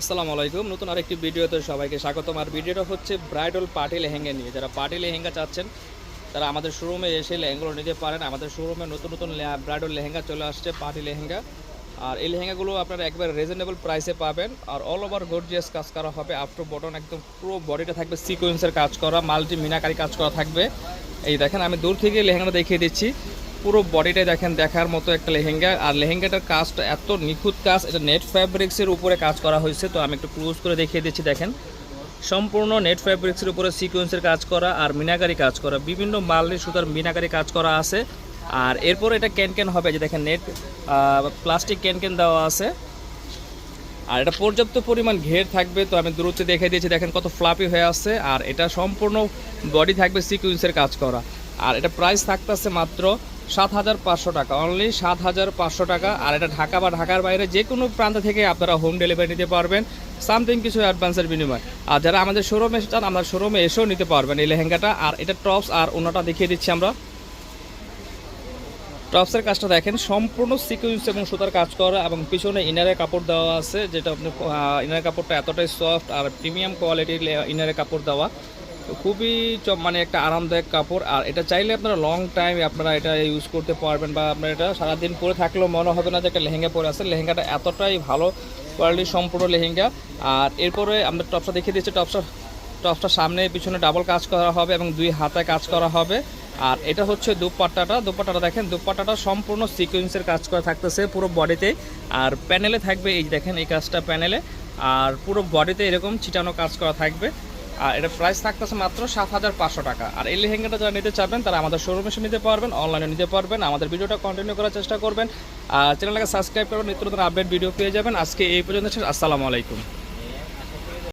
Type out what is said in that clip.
আসসালামু আলাইকুম। নতুন আরেকটি ভিডিওতে সবাইকে স্বাগতম। আর ভিডিওটা হচ্ছে ব্রাইডাল পার্টি লেহেঙ্গা নিয়ে। যারা পার্টি লেহেঙ্গা চাচ্ছেন, তারা আমাদের শোরুমে এসে লেহেঙ্গাগুলো নিতে পারেন। আমাদের শোরুমে নতুন নতুন ব্রাইডাল লেহেঙ্গা চলে আসছে, পার্টি লেহেঙ্গা। আর এই লেহেঙ্গাগুলো আপনারা একবার রিজনেবল প্রাইসে পাবেন। আর অল ওভার গর্জিয়াস কাজ করা হবে। আফটার বটন একদম পুরো বডিটা থাকবে সিকোয়েন্সের কাজ করা মাল্টি মিনাকারি কাজ করা থাকবে। এই দেখেন, আমি দূর থেকে লেহেঙ্গাটা দেখিয়ে দিচ্ছি। পুরো বডিটাই দেখেন, দেখার মতো একটা লেহেঙ্গা। আর লেহেঙ্গাটার কাজটা এত নিখুঁত কাজ, এটা নেট ফ্যাব্রিক্সের উপরে কাজ করা হয়েছে। তো আমি একটু ক্লোজ করে দেখিয়ে দিচ্ছি, দেখেন। সম্পূর্ণ নেট ফ্যাব্রিক্সের উপরে সিকোয়েন্সের কাজ করা আর মিনাকারি কাজ করা। বিভিন্ন মালনি সুতার মিনাকারি কাজ করা আছে। আর এরপরে এটা ক্যান ক্যান হবে যে দেখেন, নেট প্লাস্টিক ক্যান ক্যান দেওয়া আছে। আর এটা পর্যাপ্ত পরিমাণ ঘের থাকবে, তো আমি দূরত্বে দেখে দিয়েছি দেখেন কত ফ্লাপি হয়ে আছে। আর এটা সম্পূর্ণ বডি থাকবে সিকুয়েন্সের কাজ করা। আর এটা প্রাইস থাকতেছে মাত্র সাত হাজার পাঁচশো টাকা অনলি সাত হাজার পাঁচশো টাকা। আর এটা ঢাকা বা ঢাকার বাইরে যে কোনো প্রান্ত থেকে আপনারা হোম ডেলিভারি নিতে পারবেন সামথিং কিছু অ্যাডভান্সের বিনিময়। আর যারা আমাদের শোরুমে চান, আমরা শোরুমে এসেও নিতে পারবেন এই লেহেঙ্গাটা। আর এটা টপস আর অন্যটা দেখিয়ে দিচ্ছি আমরা। টপসের কাজটা দেখেন, সম্পূর্ণ সিকুয়েন্স এবং সুতার কাজ করা এবং পিছনে ইনারের কাপড় দেওয়া আছে, যেটা আপনি ইনারের কাপড়টা এতটাই সফট আর প্রিমিয়াম কোয়ালিটির ইনারের কাপড় দেওয়া। তো খুবই মানে একটা আরামদায়ক কাপড়। আর এটা চাইলে আপনারা লং টাইম আপনারা এটা ইউজ করতে পারবেন বা আপনারা এটা সারাদিন পরে থাকলেও মনে হবে না যে একটা লেহেঙ্গা পরে আছে লেহেঙ্গাটা এতটাই ভালো কোয়ালিটির সম্পূর্ণ লেহেঙ্গা। আর এরপরে আমরা টপসটা দেখিয়ে দিচ্ছি। টপসটা টপসটার সামনে পিছনে ডাবল কাজ করা হবে এবং দুই হাতে কাজ করা হবে। আর এটা হচ্ছে দুপাট্টাটা। দুপাট্টাটা দেখেন, দুপাট্টাটা সম্পূর্ণ সিকোয়েন্সের কাজ করা থাকতেছে পুরো বডিতে আর প্যানেলে থাকবে এই দেখেন এই কাজটা প্যানেলে আর পুরো বডিতে এরকম ছিটানো কাজ করা থাকবে। আর এটা প্রাইস থাকতেছে মাত্র সাত হাজার পাঁচশো টাকা। আর এই লেহেঙ্গাটা যারা নিতে চাবেন, তারা আমাদের শোরুমে এসে নিতে পারবেন অনলাইনে নিতে পারবেন, আমাদের ভিডিওটা কন্টিনিউ করার চেষ্টা করবেন। আর চ্যানেলটাকে সাবস্ক্রাইব করবেন, নিত্য নতুন আপডেট ভিডিও পেয়ে যাবেন। আজকে এই পর্যন্ত। আসসালামু আলাইকুম।